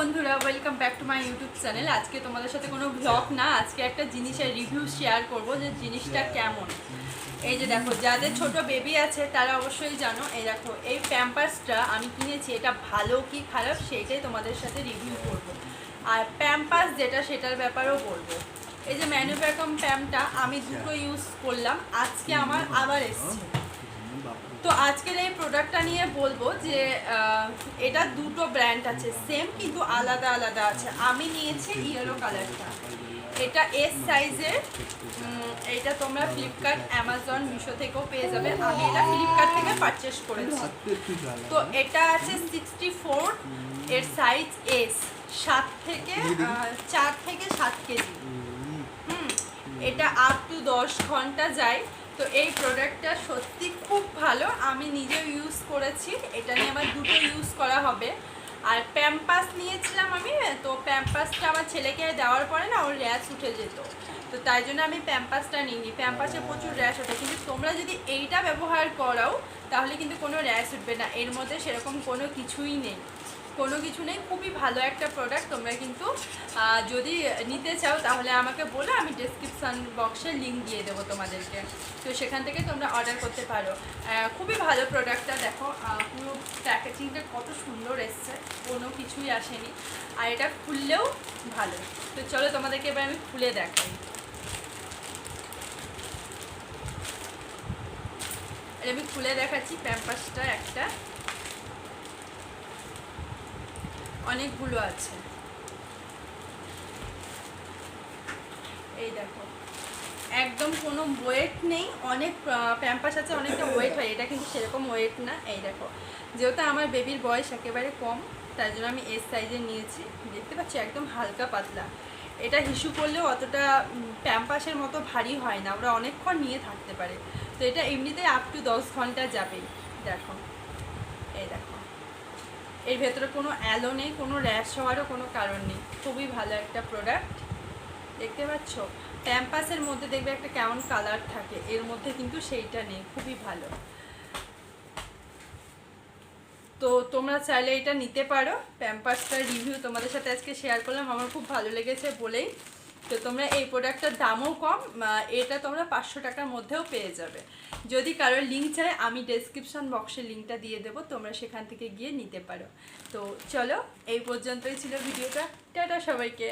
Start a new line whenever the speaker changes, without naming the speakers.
বন্ধুরা welcome back to my YouTube channel আজকে তোমাদের সাথে কোনো ব্লগ না আজকে একটা জিনিসের রিভিউ শেয়ার করব যে জিনিসটা কেমন। এই যে দেখো যাদের ছোট বেবি আছে তারা অবশ্যই জানো এই দেখো এই প্যাম্পাসটা আমি কিনেছি এটা ভালো কি খারাপ সেটাই তোমাদের সাথে রিভিউ করব। আর প্যাম্পাস যেটা সেটার ব্যাপারেও বলব। এই যে ম্যানুফ্যাকম প্যাম্পটা আমি দুটো ইউজ করলাম আজকে আমার আবার এসছে। তো আজকের এই প্রোডাক্টটা নিয়ে বলব যে এটা দুটো ব্র্যান্ড আছে সেম কিন্তু আলাদা আলাদা আছে। আমি নিয়েছি ইয়েলো কালারটা এটা এস সাইজের এটা তোমরা ফ্লিপকার্ট অ্যামাজন মিশো থেকেও পেয়ে যাবে। আমি এটা ফ্লিপকার্ট থেকে পারচেস করেছি। তো এটা আছে সিক্সটি ফোর এর সাইজ এস সাত থেকে চার থেকে সাত কেজি। হুম, এটা আপ টু দশ ঘণ্টা যায়। তো এই প্রোডাক্টটা সত্যি খুব ভালো। আমি নিজেও ইউজ করেছি। এটা নিয়ে আমার দুটো ইউজ করা হবে। আর প্যাম্পাস নিয়েছিলাম আমি, তো প্যাম্পাসটা আমার ছেলেকে দেওয়ার পরে না ওর র্যাশ উঠে যেত। তো তাই জন্য আমি প্যাম্পাসটা নিইনি। প্যাম্পাসে প্রচুর র্যাশ ওঠে। কিন্তু তোমরা যদি এইটা ব্যবহার করাও, তাহলে কিন্তু কোনো র্যাশ উঠবে না। এর মধ্যে সেরকম কোনো কিছুই নেই। কোনো কিছু নেই, খুবই ভালো একটা প্রোডাক্ট তোমরা কিন্তু যদি নিতে চাও তাহলে আমাকে বলো, আমি ডেসক্রিপশান বক্সে লিঙ্ক দিয়ে দেবো তোমাদেরকে। তো সেখান থেকে তোমরা অর্ডার করতে পারো। খুবই ভালো প্রোডাক্টটা দেখো পুরো প্যাকেজিংটা কত সুন্দর এসছে, কোনো কিছুই আসেনি। আর এটা খুললেও ভালো। তো চলো তোমাদেরকে এবার আমি খুলে দেখাই। আমি খুলে দেখাচ্ছি প্যাম্পাসটা একটা। অনেকগুলো আছে। এই দেখো। একদম কোনো ওয়েট নেই, অনেক প্যাম্পাস আছে, অনেকটা ওয়েট হয়, এটা কিন্তু সেরকম ওয়েট না। এই দেখো, যেহেতু আমার বেবির বয়স একেবারে কম, তার জন্য আমি এস সাইজের নিয়েছি। দেখতে পাচ্ছি, একদম হালকা পাতলা। এটা হিসু করলেও অতটা প্যাম্পাসের মতো ভারী হয় না, ওরা অনেকক্ষণ নিয়ে থাকতে পারে। তো এটা এমনিতেই আপ টু দশ ঘণ্টা যাবেই। দেখো। এর ভেতরে কোনো অ্যালো নেই, কোনো র্যাশ হওয়ারও কোনো কারণ নেই। খুবই ভালো একটা প্রোডাক্ট দেখতে পাচ্ছ? প্যাম্পাসের মধ্যে দেখবে একটা কেমন কালার থাকে। এর মধ্যে কিন্তু সেইটা নেই। খুবই ভালো। তো তোমরা চাইলে এটা নিতে পারো। প্যাম্পাসটার রিভিউ তোমাদের সাথে আজকে শেয়ার করলাম। আমার খুব ভালো লেগেছে বলেই। তো তোমরা এই প্রোডাক্টটার দামও কম এটা তোমরা পাঁচশো টাকার মধ্যেও পেয়ে যাবে। যদি কারোর লিঙ্ক চায় আমি ডেসক্রিপশন বক্সে লিঙ্কটা দিয়ে দেবো, তোমরা সেখান থেকে গিয়ে নিতে পারো। তো চলো, এই পর্যন্তই ছিল ভিডিওটা। টাটা সবাইকে।